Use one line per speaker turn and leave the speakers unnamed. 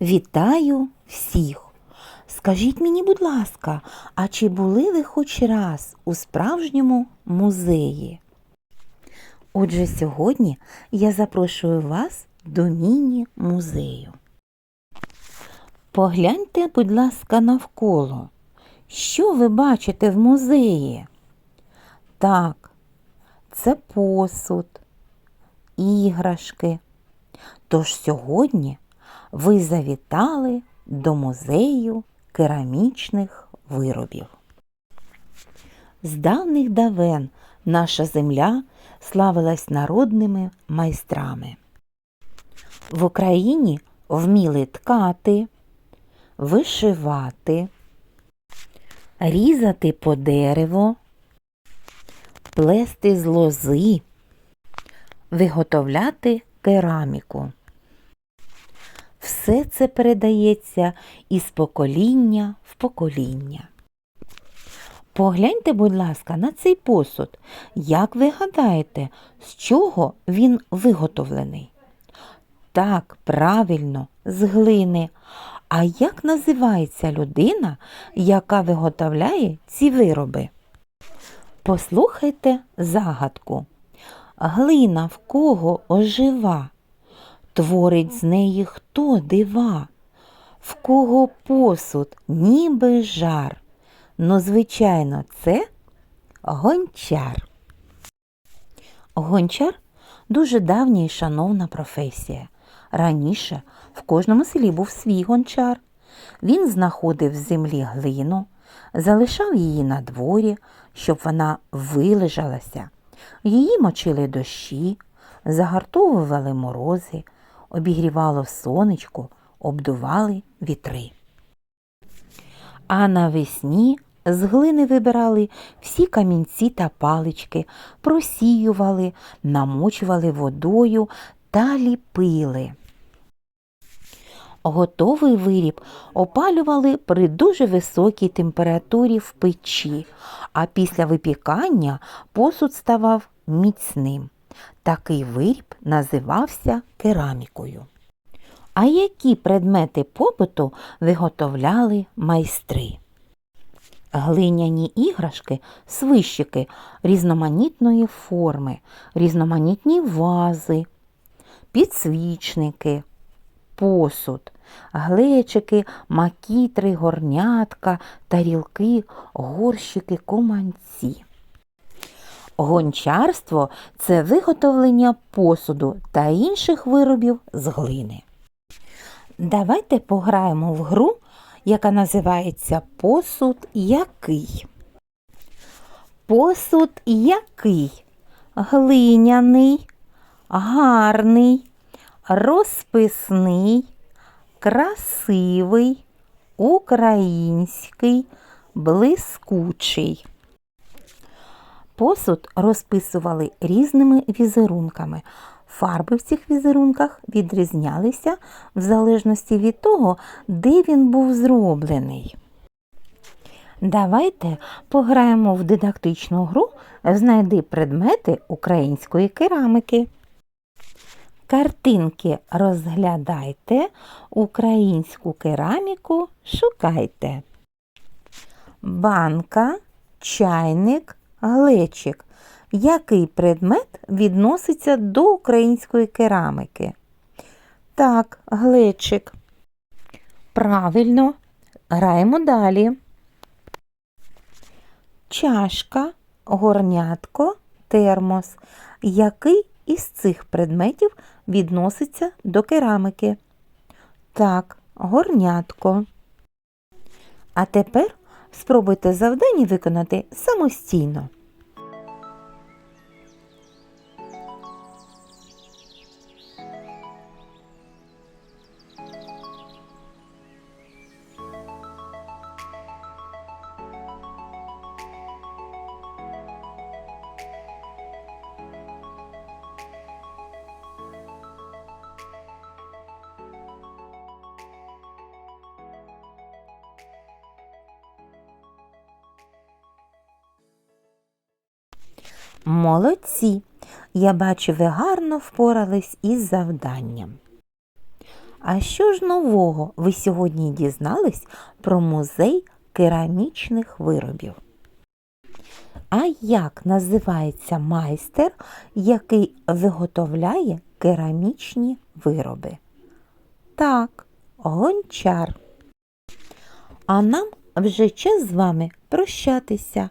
Вітаю всіх! Скажіть мені, будь ласка, а чи були ви хоч раз у справжньому музеї? Отже, сьогодні я запрошую вас до міні-музею. Погляньте, будь ласка, навколо. Що ви бачите в музеї? Так, це посуд, іграшки. Тож сьогодні ви завітали до музею керамічних виробів. З давних давен наша земля славилась народними майстрами. В Україні вміли ткати, вишивати, різати по дереву, плести з лози, виготовляти кераміку. Все це передається із покоління в покоління. Погляньте, будь ласка, на цей посуд. Як ви гадаєте, з чого він виготовлений? Так, правильно, з глини. А як називається людина, яка виготовляє ці вироби? Послухайте загадку. Глина в кого ожива? Творить з неї хто дива? В кого посуд, ніби жар? Ну, звичайно, це гончар. Гончар дуже давня і шановна професія. Раніше в кожному селі був свій гончар. Він знаходив з землі глину, залишав її на дворі, щоб вона вилежалася. Її мочили дощі, загартовували морози, обігрівало сонечко, обдували вітри. А навесні з глини вибирали всі камінці та палички, просіювали, намочували водою та ліпили. Готовий виріб опалювали при дуже високій температурі в печі, а після випікання посуд ставав міцним. Такий виріб називався керамікою. А які предмети побуту виготовляли майстри? Глиняні іграшки, свищики різноманітної форми, різноманітні вази, підсвічники, посуд, глечики, макітри, горнятка, тарілки, горщики, команці. Гончарство це виготовлення посуду та інших виробів з глини. Давайте пограємо в гру, яка називається Посуд який. Посуд який? Глиняний, гарний, розписний, красивий, український, блискучий. Посуд розписували різними візерунками. Фарби в цих візерунках відрізнялися в залежності від того, де він був зроблений. Давайте пограємо в дидактичну гру Знайди предмети української керамики. Картинки розглядайте, українську кераміку шукайте. Банка, чайник, глечик. Який предмет відноситься до української керамики? Так, глечик. Правильно. Граємо далі. Чашка, горнятко, термос. Який із цих предметів відноситься до керамики? Так, горнятко. А тепер спробуйте завдання виконати самостійно. Молодці! Я бачу, ви гарно впорались із завданням. А що ж нового ви сьогодні дізнались про музей керамічних виробів? А як називається майстер, який виготовляє керамічні вироби? Так, гончар. А нам вже час з вами прощатися.